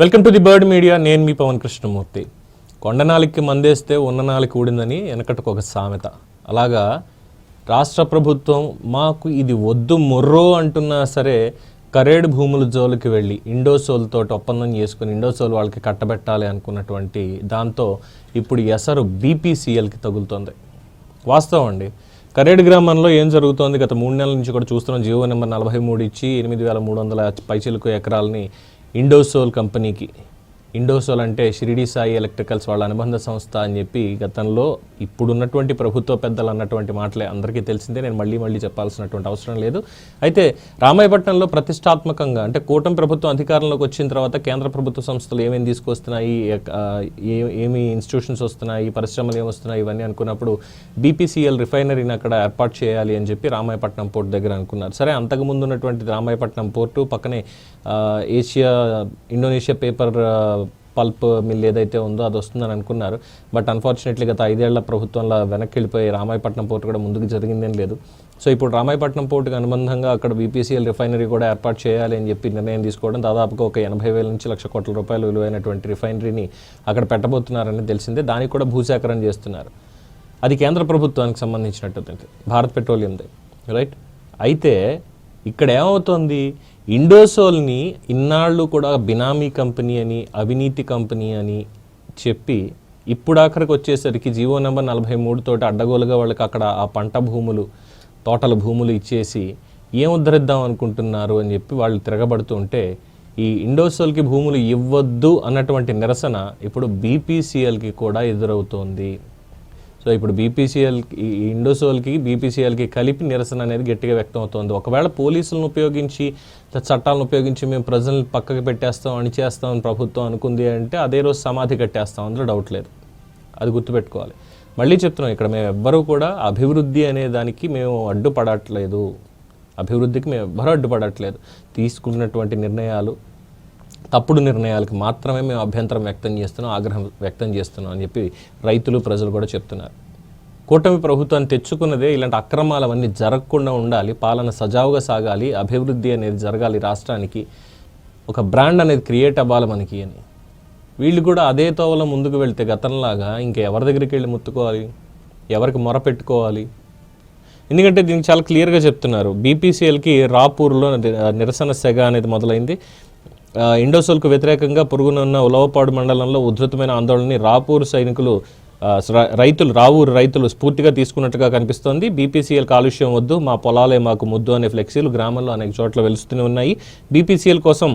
Welcome to the bird media. నేను మీ పవన్ కృష్ణమూర్తి. కొండనాలికి మందేస్తే ఉన్ననాలికి ఊడిందని వెనకటకు ఒక సామెత. అలాగా రాష్ట్ర ప్రభుత్వం మాకు ఇది వద్దు మొర్రో అంటున్నా సరే కరేడు భూముల జోలికి వెళ్ళి ఇండోసోల్తో ఒప్పందం చేసుకుని ఇండోసోల్ వాళ్ళకి కట్టబెట్టాలి అనుకున్నటువంటి దాంతో ఇప్పుడు ఎసరు బీపీసీఎల్కి తగులుతోంది. వాస్తవం అండి. కరేడు గ్రామంలో ఏం జరుగుతోంది? గత మూడు నెలల నుంచి కూడా చూస్తున్నాం. జీవో నెంబర్ నలభై మూడు ఇచ్చి ఎనిమిది వేల మూడు వందల పైచిలకు ఎకరాలని ఇండోసోల్ కంపెనీకి ఇండోసోల్ అంటే షిరిడి సాయి ఎలక్ట్రికల్స్ వాళ్ళ అనుబంధ సంస్థ అని చెప్పి గతంలో ఇప్పుడున్నటువంటి ప్రభుత్వ పెద్దలు అన్నటువంటి మాటలే అందరికీ తెలిసిందే. నేను మళ్ళీ మళ్ళీ చెప్పాల్సినటువంటి అవసరం లేదు. అయితే రామాయపట్నంలో ప్రతిష్టాత్మకంగా అంటే కూటమి ప్రభుత్వం అధికారంలోకి వచ్చిన తర్వాత కేంద్ర ప్రభుత్వ సంస్థలు ఏమేమి తీసుకొస్తున్నాయి ఏ ఏమి ఇన్స్టిట్యూషన్స్ వస్తున్నాయి పరిశ్రమలు ఏమి వస్తున్నాయి ఇవన్నీ అనుకున్నప్పుడు బీపీసీఎల్ రిఫైనరీని అక్కడ ఏర్పాటు చేయాలి అని చెప్పి రామాయపట్నం పోర్ట్ దగ్గర అనుకున్నారు. సరే అంతకుముందు ఉన్నటువంటి రామాయపట్నం పోర్టు పక్కనే Asia Indonesia paper pulp mill ఏదైతే ఉందో అది వస్తుందని అనుకున్నారు. బట్ అన్ఫార్చునేట్లీ గత ఐదేళ్ళ ప్రభుత్వంలో వెనక్కి వెళ్ళిపోయి రామాయపట్నం పోర్టు కూడా ముందుకు జరిగిందేం లేదు. సో ఇప్పుడు రామాయపట్నం పోర్టుకి అనుబంధంగా అక్కడ బీపీసీఎల్ రిఫైనరీ కూడా ఏర్పాటు చేయాలి అని చెప్పి నిర్ణయం తీసుకోవడం దాదాపుగా ఒక ఎనభై వేల నుంచి లక్ష కోట్ల రూపాయలు విలువైనటువంటి రిఫైనరీని అక్కడ పెట్టబోతున్నారని తెలిసిందే. దానికి కూడా భూసేకరణ చేస్తున్నారు. అది కేంద్ర ప్రభుత్వానికి సంబంధించినట్టు. భారత్ పెట్రోలియంది రైట్? అయితే ఇక్కడ ఏమవుతోంది? ఇండోసోల్ని ఇన్నాళ్ళు కూడా బినామీ కంపెనీ అని అవినీతి కంపెనీ అని చెప్పి ఇప్పుడు ఆఖరికి వచ్చేసరికి జీవో నెంబర్ నలభై మూడు తోటి అడ్డగోలుగా వాళ్ళకి అక్కడ ఆ పంట భూములు తోటల భూములు ఇచ్చేసి ఏం ఉద్ధరిద్దాం అనుకుంటున్నారు అని చెప్పి వాళ్ళు తిరగబడుతుంటే ఈ ఇండోసోల్కి భూములు ఇవ్వద్దు అన్నటువంటి నిరసన ఇప్పుడు బీపీసీఎల్కి కూడా ఎదురవుతోంది. సో ఇప్పుడు బీపీసీఎల్ ఈ ఇండోసోల్కి బీపీసీఎల్కి కలిపి నిరసన అనేది గట్టిగా వ్యక్తం అవుతుంది. ఒకవేళ పోలీసులను ఉపయోగించి చట్టాలను ఉపయోగించి మేము ప్రజల్ని పక్కకి పెట్టేస్తాం అణిచేస్తాం అని ప్రభుత్వం అనుకుంది అంటే అదే రోజు సమాధి కట్టేస్తాం. అందులో డౌట్ లేదు. అది గుర్తుపెట్టుకోవాలి. మళ్ళీ చెప్తున్నాం ఇక్కడ మేము ఎవ్వరూ కూడా అభివృద్ధి అనే దానికి మేము అడ్డుపడట్లేదు. అభివృద్ధికి మేము ఎవ్వరూ అడ్డుపడట్లేదు. తీసుకున్నటువంటి నిర్ణయాలు తప్పుడు నిర్ణయాలకు మాత్రమే మేము అభ్యంతరం వ్యక్తం చేస్తున్నాం ఆగ్రహం వ్యక్తం చేస్తున్నాం అని చెప్పి రైతులు ప్రజలు కూడా చెప్తున్నారు. కూటమి ప్రభుత్వాన్ని తెచ్చుకున్నదే ఇలాంటి అక్రమాలవన్నీ జరగకుండా ఉండాలి పాలన సజావుగా సాగాలి అభివృద్ధి అనేది జరగాలి రాష్ట్రానికి ఒక బ్రాండ్ అనేది క్రియేట్ అవ్వాలి మనకి అని. వీళ్ళు కూడా అదే తోవలో ముందుకు వెళ్తే గతంలాగా ఇంకా ఎవరి దగ్గరికి వెళ్ళి ముత్తుకోవాలి? ఎవరికి మొర పెట్టుకోవాలి? ఎందుకంటే దీనికి చాలా క్లియర్గా చెప్తున్నారు. బీపీసీఎల్కి రాపూర్లో నిరసన సెగ అనేది మొదలైంది. ఇండోసోల్కు వ్యతిరేకంగా పొరుగునున్న ఉలవపాడు మండలంలో ఉధృతమైన ఆందోళనని రాపూర్ సైనికులు రైతులు రావూరు రైతులు స్ఫూర్తిగా తీసుకున్నట్టుగా కనిపిస్తోంది. బీపీసీఎల్ కాలుష్యం వద్దు మా పొలాలే మాకు ముద్దు అనే ఫ్లెక్సీలు గ్రామంలో అనేక చోట్ల వెలుస్తూనే ఉన్నాయి. బీపీసీఎల్ కోసం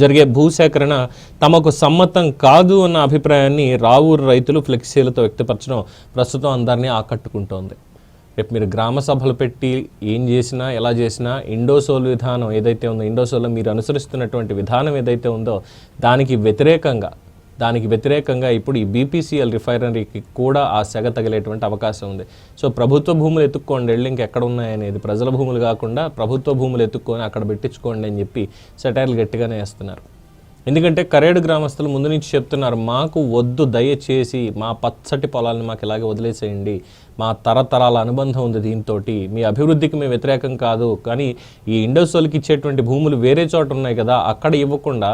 జరిగే భూసేకరణ తమకు సమ్మతం కాదు అన్న అభిప్రాయాన్ని రావూరు రైతులు ఫ్లెక్సీలతో వ్యక్తపరచడం ప్రస్తుతం అందరినీ ఆకట్టుకుంటోంది. రేపు మీరు గ్రామ సభలు పెట్టి ఏం చేసినా ఎలా చేసినా ఇండోసోల్ విధానం ఏదైతే ఉందో ఇండోసోల్లో మీరు అనుసరిస్తున్నటువంటి విధానం ఏదైతే ఉందో దానికి వ్యతిరేకంగా దానికి వ్యతిరేకంగా ఇప్పుడు ఈ బీపీసీఎల్ రిఫైనరీకి కూడా ఆ సెగ తగిలేటువంటి అవకాశం ఉంది. సో ప్రభుత్వ భూములు ఎత్తుక్కోండి వెళ్ళి ఇంకెక్కడ ఉన్నాయనేది ప్రజల భూములు కాకుండా ప్రభుత్వ భూములు ఎత్తుక్కొని అక్కడ పెట్టించుకోండి అని చెప్పి సెటైర్లు గట్టిగానే వేస్తున్నారు. ఎందుకంటే కరేడు గ్రామస్తులు ముందు నుంచి చెప్తున్నారు మాకు వద్దు దయచేసి మా పచ్చటి పొలాలను మాకు ఇలాగే వదిలేసేయండి. మా తరతరాల అనుబంధం ఉంది దీంతో మీ అభివృద్ధికి మేము వ్యతిరేకం కాదు. కానీ ఈ ఇండోసోల్కి ఇచ్చేటువంటి భూములు వేరే చోట ఉన్నాయి కదా అక్కడ ఇవ్వకుండా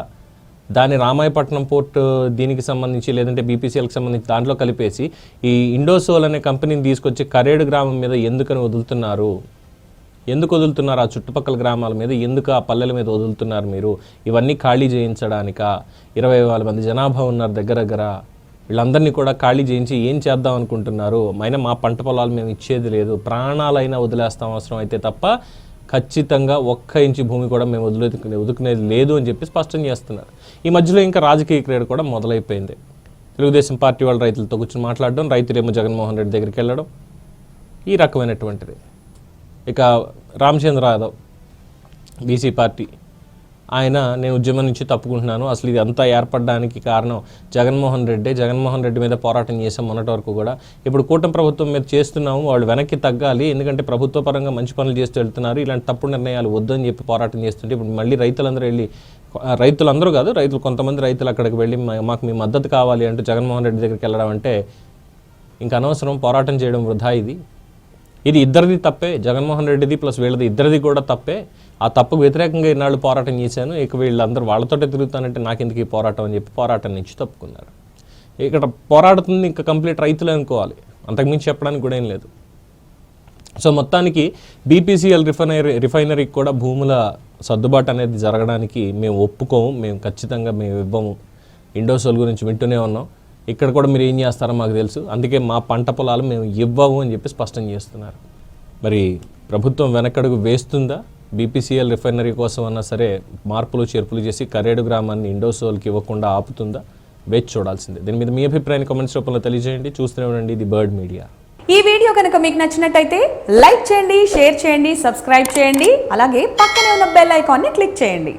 దాని రామాయపట్నం పోర్ట్ దీనికి సంబంధించి లేదంటే బీపీసీఎల్కి సంబంధించి దాంట్లో కలిపేసి ఈ ఇండోసోల్ అనే కంపెనీని తీసుకొచ్చి కరేడు గ్రామం మీద ఎందుకని వదులుతున్నారు? ఎందుకు వదులుతున్నారు ఆ చుట్టుపక్కల గ్రామాల మీద? ఎందుకు ఆ పల్లెల మీద వదులుతున్నారు మీరు? ఇవన్నీ ఖాళీ చేయించడానికా? ఇరవై వేల మంది జనాభా ఉన్నారు దగ్గర దగ్గర. వీళ్ళందరినీ కూడా ఖాళీ చేయించి ఏం చేద్దాం అనుకుంటున్నారు? అయినా మా పంట పొలాలు మేము ఇచ్చేది లేదు. ప్రాణాలైనా వదిలేస్తాం అవసరం అయితే తప్ప ఖచ్చితంగా ఒక్క ఇంచు భూమి కూడా మేము వదిలే వదుకునేది లేదు అని చెప్పి స్పష్టం చేస్తున్నారు. ఈ మధ్యలో ఇంకా రాజకీయ క్రీడ కూడా మొదలైపోయింది. తెలుగుదేశం పార్టీ వాళ్ళ రైతులతో కూర్చొని మాట్లాడడం రైతులేమో జగన్మోహన్ రెడ్డి దగ్గరికి వెళ్ళడం ఈ రకమైనటువంటిది. ఇక రామచంద్ర యాదవ్ బీసీ పార్టీ. ఆయన నేను ఉద్యమం నుంచి తప్పుకుంటున్నాను. అసలు ఇది అంతా ఏర్పడడానికి కారణం జగన్మోహన్ రెడ్డి. జగన్మోహన్ రెడ్డి మీద పోరాటం చేసాం మొన్నటి వరకు కూడా. ఇప్పుడు కూటమి ప్రభుత్వం మీద చేస్తున్నాము వాళ్ళు వెనక్కి తగ్గాలి. ఎందుకంటే ప్రభుత్వ పరంగా మంచి పనులు చేస్తూ వెళ్తున్నారు. ఇలాంటి తప్పుడు నిర్ణయాలు వద్దని చెప్పి పోరాటం చేస్తుంటే ఇప్పుడు మళ్ళీ రైతులందరూ వెళ్ళి రైతులందరూ కాదు రైతులు కొంతమంది రైతులు అక్కడికి వెళ్ళి మాకు మీ మద్దతు కావాలి అంటూ జగన్మోహన్ రెడ్డి దగ్గరికి వెళ్ళడం అంటే ఇంకా అనవసరం. పోరాటం చేయడం వృధా ఇది. ఇది ఇద్దరిది తప్పే జగన్మోహన్ రెడ్డిది ప్లస్ వీళ్ళది ఇద్దరిది కూడా తప్పే. ఆ తప్పుకు వ్యతిరేకంగా ఇన్నాళ్ళు పోరాటం చేశాను. ఇక వీళ్ళందరూ వాళ్ళతోటే తిరుగుతానంటే నాకెందుకు ఈ పోరాటం అని చెప్పి పోరాటం నుంచి తప్పుకున్నారు. ఇక్కడ పోరాడుతుంది ఇంకా కంప్లీట్ రైతులు అనుకోవాలి. అంతకుమించి చెప్పడానికి కూడా ఏం లేదు. సో మొత్తానికి బీపీసీఎల్ రిఫైనరీ రిఫైనరీకి కూడా భూముల సర్దుబాటు అనేది జరగడానికి మేము ఒప్పుకోము. మేము ఖచ్చితంగా మేము ఇవ్వము. ఇండోసోల్ గురించి వింటూనే ఉన్నాం. ఇక్కడ కూడా మీరు ఏం చేస్తారో మాకు తెలుసు. అందుకే మా పంట పొలాలు మేము ఇవ్వము అని చెప్పి స్పష్టం చేస్తున్నారు. మరి ప్రభుత్వం వెనకడుగు వేస్తుందా? బీపీసీఎల్ రిఫైనరీ కోసం అన్నా సరే మార్పులు చేర్పులు చేసి కరేడు గ్రామాన్ని ఇండోసోల్కి ఇవ్వకుండా ఆపుతుందా? వేచి చూడాల్సిందే. దీని మీద మీ అభిప్రాయాన్ని కామెంట్స్ రూపంలో తెలియజేయండి. చూస్తూనే ఉండండి ఇది బర్డ్ మీడియా. ఈ వీడియో కనుక మీకు నచ్చినట్టయితే లైక్ చేయండి షేర్ చేయండి సబ్స్క్రైబ్ చేయండి అలాగే పక్కనే ఉన్న బెల్ ఐకాన్ని క్లిక్ చేయండి.